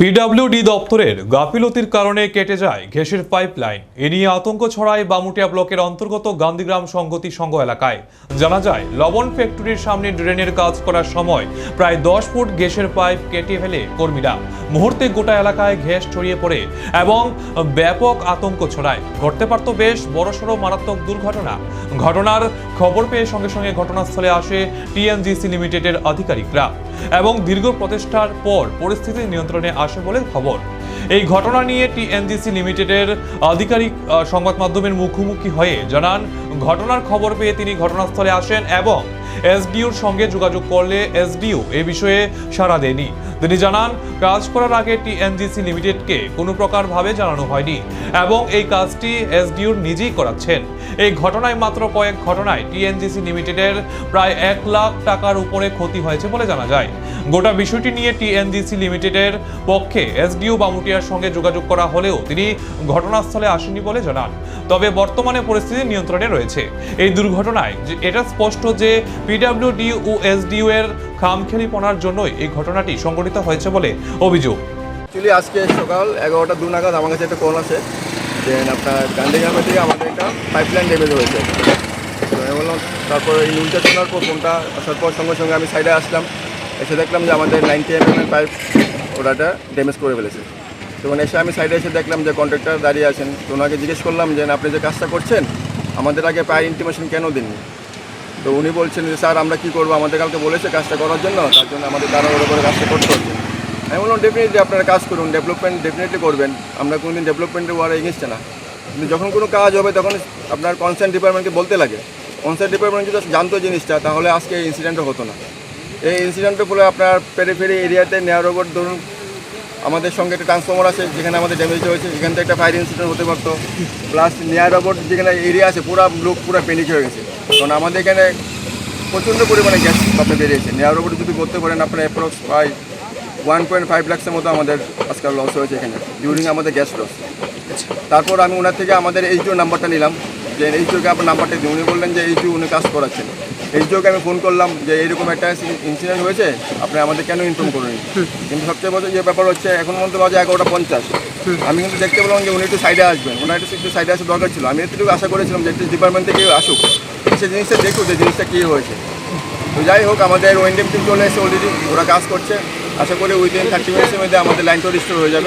PWD দপ্তরের গাফিলতির কারণে কেটে যায় গ্যাসের পাইপলাইন। এ নিয়ে আতঙ্ক ছড়ায় বামুটিয়া ব্লকের অন্তর্গত গান্ধীগ্রাম সংগতি সংঘ এলাকায়। জানা যায়, লবণ ফ্যাক্টরির সামনে ড্রেনের কাজ করার সময় প্রায় দশ ফুট গ্যাসের পাইপ কেটে ফেলে কর্মীরা। মুহূর্তে গোটা এলাকায় গ্যাস ছড়িয়ে পড়ে এবং ব্যাপক আতঙ্ক ছড়ায়। ঘটতে পারত বেশ বড়সড় মারাত্মক দুর্ঘটনা। ঘটনার খবর পেয়ে সঙ্গে সঙ্গে ঘটনাস্থলে আসে টিএনজিসি লিমিটেডের আধিকারিকরা। এবং দীর্ঘ প্রচেষ্টার পর পরিস্থিতি নিয়ন্ত্রণে আসে বলে খবর। এই ঘটনা নিয়ে টিএনজিসি লিমিটেডের আধিকারিক সংবাদ মাধ্যমের মুখোমুখি হয়ে জানান, ঘটনার খবর পেয়ে তিনি ঘটনাস্থলে আসেন এবং এসডিওর সঙ্গে যোগাযোগ করলে এসডিও এ বিষয়ে সাড়া দেয়নি তিনি জানান, কাজ করার আগে টিএনজিসি লিমিটেডকে কোনো প্রকারভাবে জানানো হয়নি এবং এই কাজটি এসডিওর নিজেই করাচ্ছেন। এই ঘটনায় মাত্র কয়েক ঘটনায় টিএনজিসি লিমিটেডের প্রায় এক লাখ টাকার উপরে ক্ষতি হয়েছে বলে জানা যায়। গোটা বিষয়টি নিয়ে টিএনজিসি লিমিটেডের পক্ষে এসডিও বামুটিয়ার সঙ্গে যোগাযোগ করা হলেও তিনি ঘটনাস্থলে আসেনি বলে জানান। তবে বর্তমানে পরিস্থিতি নিয়ন্ত্রণে রয়েছে। এই দুর্ঘটনায় এটা স্পষ্ট যে, পিডব্লিউডি ও এসডিও এর খামখেলিপনার জন্যই এই ঘটনাটি সংঘটিত হয়েছে বলে অভিযোগ। অ্যাকচুয়ালি আজকে সকাল এগারোটা দু নাগাদ আমার কাছে একটা কল আছে যে আপনার গান্ধীগ্রামের থেকে আমাদের একটা পাইপলাইন ড্যামেজ হয়েছে। তো আমি বললাম, তারপরে এই নিউজটা শোনার পর ফোনটা আসার পর সঙ্গে সঙ্গে আমি সাইডে আসলাম। এসে দেখলাম যে আমাদের নাইনটি এম এর পাইপ ওটাটা ড্যামেজ করে ফেলেছে। তখন এসে আমি সাইডে এসে দেখলাম যে কন্ট্রাক্টর দাঁড়িয়ে আছেন, তো ওনাকে জিজ্ঞেস করলাম যে, আপনি যে কাজটা করছেন, আমাদের আগে পায়ের ইন্টিমেশন কেন দিননি? তো উনি বলছেন যে, স্যার, আমরা কী করব? আমাদের কালকে বলেছে কাজটা করার জন্য, তার জন্য আমাদের ওর করে কাজটা করতে হচ্ছে। আমি বললাম ডেফিনেটলি আপনারা কাজ করুন ডেভেলপমেন্ট ডেফিনেটলি করবেন। আমরা কোনোদিন ডেভেলপমেন্টের ওয়ার এগেনস্টে না। কিন্তু যখন কোনো কাজ হবে, তখন আপনার কনসার্ন ডিপার্টমেন্টকে বলতে লাগে। কনসার্ন ডিপার্টমেন্ট যদি জানতো জিনিসটা, তাহলে আজকে এই ইনসিডেন্টটা হতো না। এই ইনসিডেন্টের ফলে আপনার পেরিফেরি এরিয়াতে নেওয়ার ওপর ধরুন আমাদের সঙ্গে একটা ট্রান্সফর্মার আছে, যেখানে আমাদের ড্যামেজ হয়েছে। এখান থেকে একটা ফায়ার ইনসিডেন্ট হতে পারতো। প্লাস নিয়ার অ্যাবাউট যেখানে এরিয়া আছে, পুরো লোক পুরো প্যানিক হয়ে গেছে। কারণ আমাদের এখানে প্রচণ্ড পরিমাণে গ্যাস আপনার বেরিয়েছে। নিয়ার ওপর যদি করতে পারেন, আপনার অ্যাপ্রক্স প্রায় ওয়ান পয়েন্ট ফাইভ লাক্সের মতো আমাদের আজকাল লস হয়েছে এখানে ডিউরিং আমাদের গ্যাস লস তারপর আমি ওনার থেকে আমাদের এইচডিও নাম্বারটা নিলাম। যে এইচডিওকে আপনার নাম্বারটা দিই উনি বললেন যে এইচডিও উনি কাজ করাচ্ছেন। এইচডিওকে আমি ফোন করলাম যে এইরকম একটা ইনসিডেন্ট হয়েছে আপনি আমাদের কেন ইনফর্ম করুন কিন্তু সবচেয়ে বড় যে ব্যাপার হচ্ছে এখন মধ্যে বাজে এগারোটা পঞ্চাশ। আমি কিন্তু দেখতে পেলাম যে উনি একটু সাইডে আসবেন। ওনার একটু একটু সাইডে আসার দরকার ছিল। আমি এতটুকু আশা করেছিলাম যে একটু ডিপার্টমেন্ট থেকে আসুক। সে জিনিসটা দেখুক যে জিনিসটা কী হয়েছে। তো যাই হোক আমাদের ওয়েন্ডেম টিম চলে এসে অলরেডি ওরা কাজ করছে। আশা করি উইদিন থার্টি মিনিটসের মধ্যে আমাদের লাইনটা রিস্টোর হয়ে যাবে।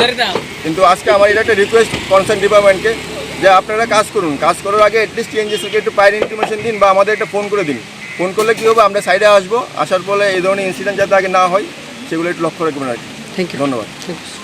কিন্তু আজকে আমার এটা একটা রিকোয়েস্ট কনসার্ন ডিপার্টমেন্টকে যে আপনারা কাজ করুন। কাজ করার আগে অ্যাটলিস্ট টিএনজিসিকে একটু পায়ের ইনফরমেশন দিন বা আমাদের একটা ফোন করে দিন। ফোন করলে কী হবে? আমরা সাইডে আসব। আসার ফলে এই ধরনের ইনসিডেন্ট যাতে আগে না হয় সেগুলো একটু লক্ষ্য রাখবেন আর কি থ্যাংক ইউ ধন্যবাদ। Thank you